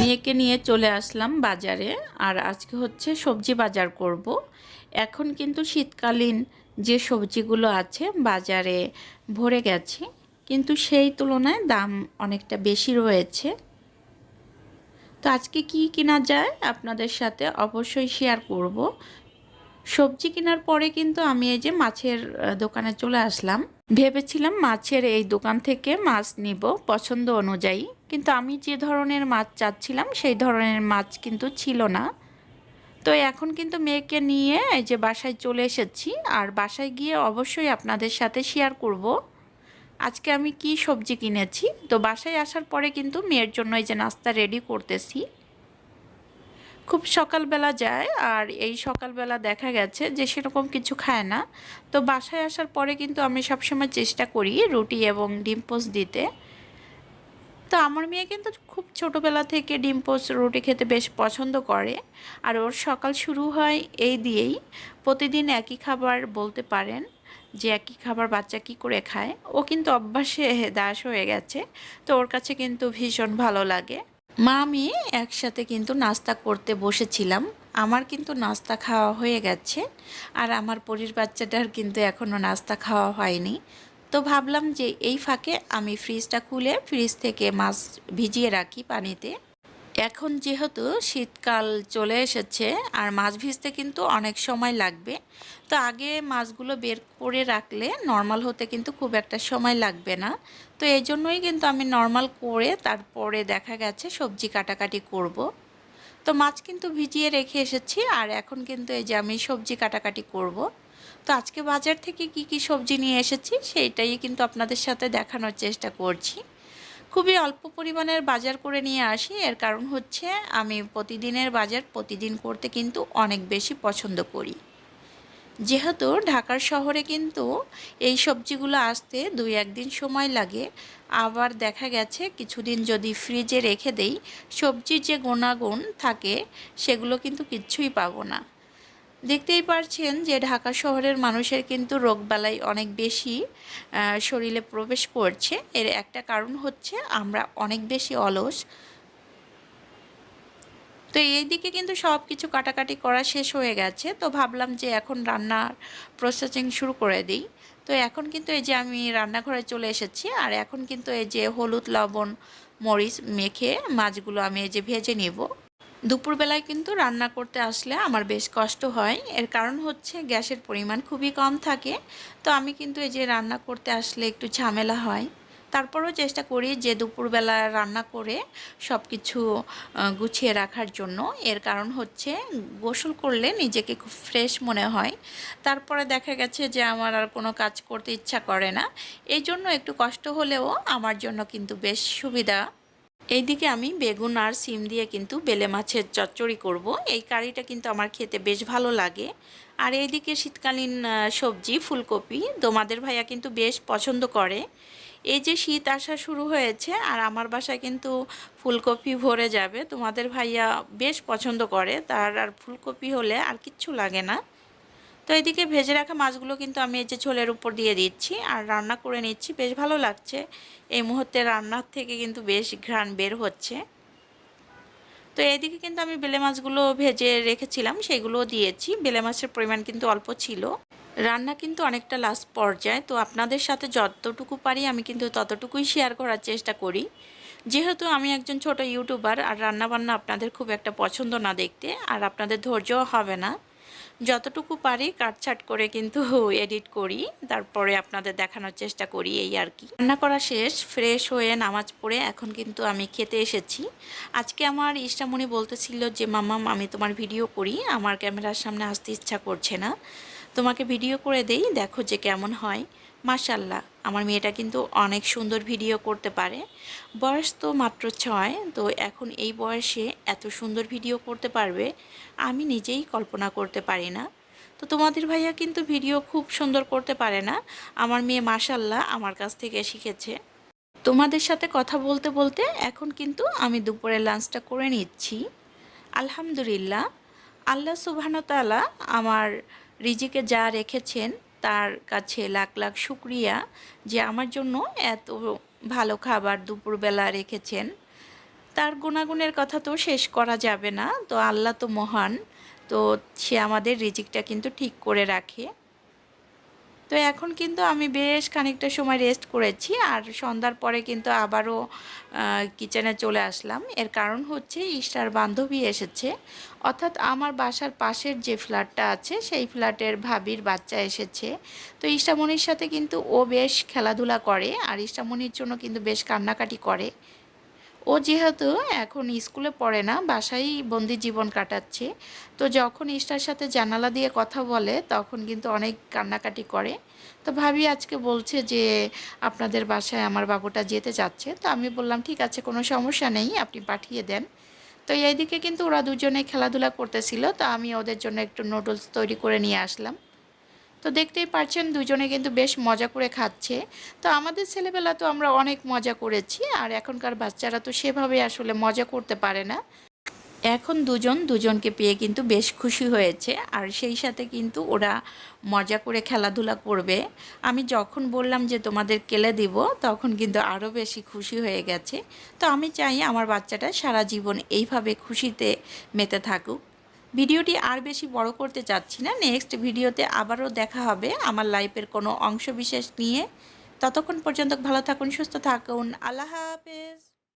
মেয়েকে নিয়ে চলে আসলাম বাজারে আর আজকে হচ্ছে সবজি বাজার করব। এখন কিন্তু শীতকালীন যে সবজিগুলো আছে বাজারে ভরে গেছে, কিন্তু সেই তুলনায় দাম অনেকটা বেশি রয়েছে তো আজকে কি কেনা যায় আপনাদের সাথে অবশ্যই শেয়ার করব সবজি কেনার পরে কিন্তু আমি এই যে মাছের দোকানে চলে আসলাম। ভেবেছিলাম মাছের এই দোকান থেকে মাছ নিব পছন্দ অনুযায়ী। কিন্তু আমি যে ধরনের মাছ চাচ্ছিলাম, সেই ধরনের মাছ কিন্তু ছিল না। তো এখন কিন্তু মেয়েকে নিয়ে এই যে বাসায় চলে এসেছি। আর বাসায় গিয়ে অবশ্যই আপনাদের সাথে শেয়ার করব। আজকে আমি কি সবজি কিনেছি? তো বাসায় আসার পরে কিন্তু মেয়ের জন্য এই যে নাস্তা রেডি করতেছি। খুব সকালবেলা যায় আর এই সকালবেলা দেখা গেছে যে সেরকম কিছু খায় না। তো বাসায় আসার পরে কিন্তু আমি সবসময় চেষ্টা করি রুটি এবং ডিম দিতে। তো আমার মেয়ে কিন্তু খুব ছোটোবেলা থেকে ডিম রুটি খেতে বেশ পছন্দ করে। আর ওর সকাল শুরু হয় এই দিয়েই। প্রতিদিন একই খাবার বলতে পারেন যে একই খাবার বাচ্চা কি করে খায়। ও কিন্তু অভ্যাসে দাস হয়ে গেছে। তো ওর কাছে কিন্তু ভীষণ ভালো লাগে। মা, আমি একসাথে কিন্তু নাস্তা করতে বসেছিলাম। আমার কিন্তু নাস্তা খাওয়া হয়ে গেছে আর আমার পরির বাচ্চাটার কিন্তু এখনও নাস্তা খাওয়া হয়নি। তো ভাবলাম যে এই ফাঁকে আমি ফ্রিজটা খুলে ফ্রিজ থেকে মাছ ভিজিয়ে রাখি পানিতে। এখন যেহেতু শীতকাল চলে এসেছে আর মাছ ভিজতে কিন্তু অনেক সময় লাগবে, তো আগে মাছগুলো বের করে রাখলে নর্মাল হতে কিন্তু খুব একটা সময় লাগবে না তো এই জন্যই কিন্তু আমি নর্মাল করে তারপরে দেখা গেছে সবজি কাটাকাটি করব। তো মাছ কিন্তু ভিজিয়ে রেখে এসেছি আর এখন কিন্তু এই যে আমি সবজি কাটাকাটি করব। তো আজকে বাজার থেকে কি কি সবজি নিয়ে এসেছি সেইটাই কিন্তু আপনাদের সাথে দেখানোর চেষ্টা করছি খুবই অল্প পরিমাণের বাজার করে নিয়ে আসি। এর কারণ হচ্ছে আমি প্রতিদিনের বাজার প্রতিদিন করতে কিন্তু অনেক বেশি পছন্দ করি। যেহেতু ঢাকার শহরে কিন্তু এই সবজিগুলো আসতে দুই একদিন সময় লাগে। আবার দেখা গেছে কিছুদিন যদি ফ্রিজে রেখে দেই, সবজির যে গুণাগুণ থাকে, সেগুলো কিন্তু কিচ্ছুই পাবো না। দেখতেই পারছেন যে ঢাকা শহরের মানুষের কিন্তু রোগবালাই অনেক বেশি শরীরে প্রবেশ করছে। এর একটা কারণ হচ্ছে আমরা অনেক বেশি অলস। তো এই দিকে কিন্তু সব কিছু কাটাকাটি করা শেষ হয়ে গেছে। তো ভাবলাম যে এখন রান্নার প্রসেসিং শুরু করে দিই। তো এখন কিন্তু এই যে আমি রান্নাঘরে চলে এসেছি, আর এখন কিন্তু এই যে হলুদ, লবণ, মরিচ মেখে মাছগুলো আমি এই যে ভেজে নেব। দুপুরবেলায় কিন্তু রান্না করতে আসলে আমার বেশ কষ্ট হয়। এর কারণ হচ্ছে গ্যাসের পরিমাণ খুবই কম থাকে। তো আমি কিন্তু এই যে রান্না করতে আসলে একটু ঝামেলা হয়। তারপরেও চেষ্টা করি যে দুপুরবেলা রান্না করে সব কিছু গুছিয়ে রাখার জন্য। এর কারণ হচ্ছে গোসল করলে নিজেকে খুব ফ্রেশ মনে হয়। তারপরে দেখা গেছে যে আমার আর কোনো কাজ করতে ইচ্ছা করে না। এই জন্য একটু কষ্ট হলেও আমার জন্য কিন্তু বেশ সুবিধা। এইদিকে আমি বেগুন আর সিম দিয়ে কিন্তু বেলে মাছের চচ্চড়ি করব। এই কারিটা কিন্তু আমার খেতে বেশ ভালো লাগে। আর এইদিকে শীতকালীন সবজি, ফুলকপি দোমাদের ভাইয়া কিন্তু বেশ পছন্দ করে। এই যে শীত আসা শুরু হয়েছে আর আমার বাসায় কিন্তু ফুলকপি ভরে যাবে, তোমাদের ভাইয়া বেশ পছন্দ করে। তার আর ফুলকপি হলে আর কিচ্ছু লাগে না। তো এদিকে ভেজে রাখা মাছগুলো কিন্তু আমি এই যে ঝোলের উপর দিয়ে দিচ্ছি আর রান্না করে নিচ্ছি। বেশ ভালো লাগছে। এই মুহূর্তে রান্নার থেকে কিন্তু বেশ ঘ্রাণ বের হচ্ছে। তো এইদিকে কিন্তু আমি বেলে মাছগুলো ভেজে রেখেছিলাম, সেগুলোও দিয়েছি। বেলে মাছের পরিমাণ কিন্তু অল্প ছিল। রান্না কিন্তু অনেকটা লাস্ট পর্যায়ে। তো আপনাদের সাথে যতটুকু পারি আমি কিন্তু ততটুকুই শেয়ার করার চেষ্টা করি। যেহেতু আমি একজন ছোট ইউটিউবার আর রান্নাবান্না আপনাদের খুব একটা পছন্দ না দেখতে, আর আপনাদের ধৈর্যও হবে না। যতটুকু পারি কাটছাট করে কিন্তু এডিট করি, তারপরে আপনাদের দেখানোর চেষ্টা করি এই আর কি। রান্না করা শেষ ফ্রেশ হয়ে নামাজ পড়ে এখন কিন্তু আমি খেতে এসেছি। আজকে আমার ইষ্টামণি বলতেছিল যে, মামাম, আমি তোমার ভিডিও করি, আমার ক্যামেরার সামনে আসতে ইচ্ছা করছে না। তোমাকে ভিডিও করে দেই, দেখো যে কেমন হয়। মাশাল্লাহ আমার মেয়েটা কিন্তু অনেক সুন্দর ভিডিও করতে পারে। বয়স তো মাত্র ছয়, তো এখন এই বয়সে এত সুন্দর ভিডিও করতে পারবে, আমি নিজেই কল্পনা করতে পারি না। তো তোমাদের ভাইয়া কিন্তু ভিডিও খুব সুন্দর করতে পারে না, আমার মেয়ে মাশাল্লাহ আমার কাছ থেকে শিখেছে। তোমাদের সাথে কথা বলতে বলতে এখন কিন্তু আমি দুপুরে লাঞ্চটা করে নিচ্ছি। আলহামদুলিল্লাহ, আল্লাহ সুবহানতালা আমার রিজিকে যা রেখেছেন তার কাছে লাখ লাখ শুক্রিয়া যে আমার জন্য এত ভালো খাবার দুপুরবেলা রেখেছেন। তার গুণাগুণের কথা তো শেষ করা যাবে না। তো আল্লাহ তো মহান। তো সে আমাদের রিজিকটা কিন্তু ঠিক করে রাখে। তো এখন কিন্তু আমি বেশ খানিকটা সময় রেস্ট করেছি আর সন্ধ্যার পরে কিন্তু আবারও কিচেনে চলে আসলাম। এর কারণ হচ্ছে ইস্টার বান্ধবী এসেছে। অর্থাৎ আমার বাসার পাশের যে ফ্ল্যাটটা আছে, সেই ফ্ল্যাটের ভাবির বাচ্চা এসেছে। তো ইষ্টামণির সাথে কিন্তু ও বেশ খেলাধুলা করে আর ইষ্টামণির জন্য কিন্তু বেশ কান্নাকাটি করে। ও যেহেতু এখন স্কুলে পড়ে না, বাসায় বন্দি জীবন কাটাচ্ছে, তো যখন ইস্টার সাথে জানালা দিয়ে কথা বলে তখন কিন্তু অনেক কান্নাকাটি করে। তো ভাবি আজকে বলছে যে, আপনাদের বাসায় আমার বাবুটা যেতে চাচ্ছে। তো আমি বললাম, ঠিক আছে, কোনো সমস্যা নেই, আপনি পাঠিয়ে দেন। তো এইদিকে কিন্তু ওরা দুজনে খেলাধুলা করতেছিল, তো আমি ওদের জন্য একটু নুডলস তৈরি করে নিয়ে আসলাম। তো দেখতেই পাচ্ছেন দুজনে কিন্তু বেশ মজা করে খাচ্ছে। তো আমাদের ছেলেবেলা তো আমরা অনেক মজা করেছি, আর এখনকার বাচ্চারা তো সেভাবে আসলে মজা করতে পারে না। এখন দুজন দুজনকে পেয়ে কিন্তু বেশ খুশি হয়েছে, আর সেই সাথে কিন্তু ওরা মজা করে খেলাধুলা করবে। আমি যখন বললাম যে তোমাদের কেলে দিব, তখন কিন্তু আরও বেশি খুশি হয়ে গেছে। তো আমি চাই আমার বাচ্চাটা সারা জীবন এইভাবে খুশিতে মেতে থাকুক। ভিডিওটি আর বেশি বড় করতে চাচ্ছি না। নেক্সট ভিডিওতে আবারও দেখা হবে আমার লাইফের কোনো অংশ বিশেষ নিয়ে। ততক্ষণ পর্যন্ত ভালো থাকুন, সুস্থ থাকুন। আল্লাহ হাফেজ।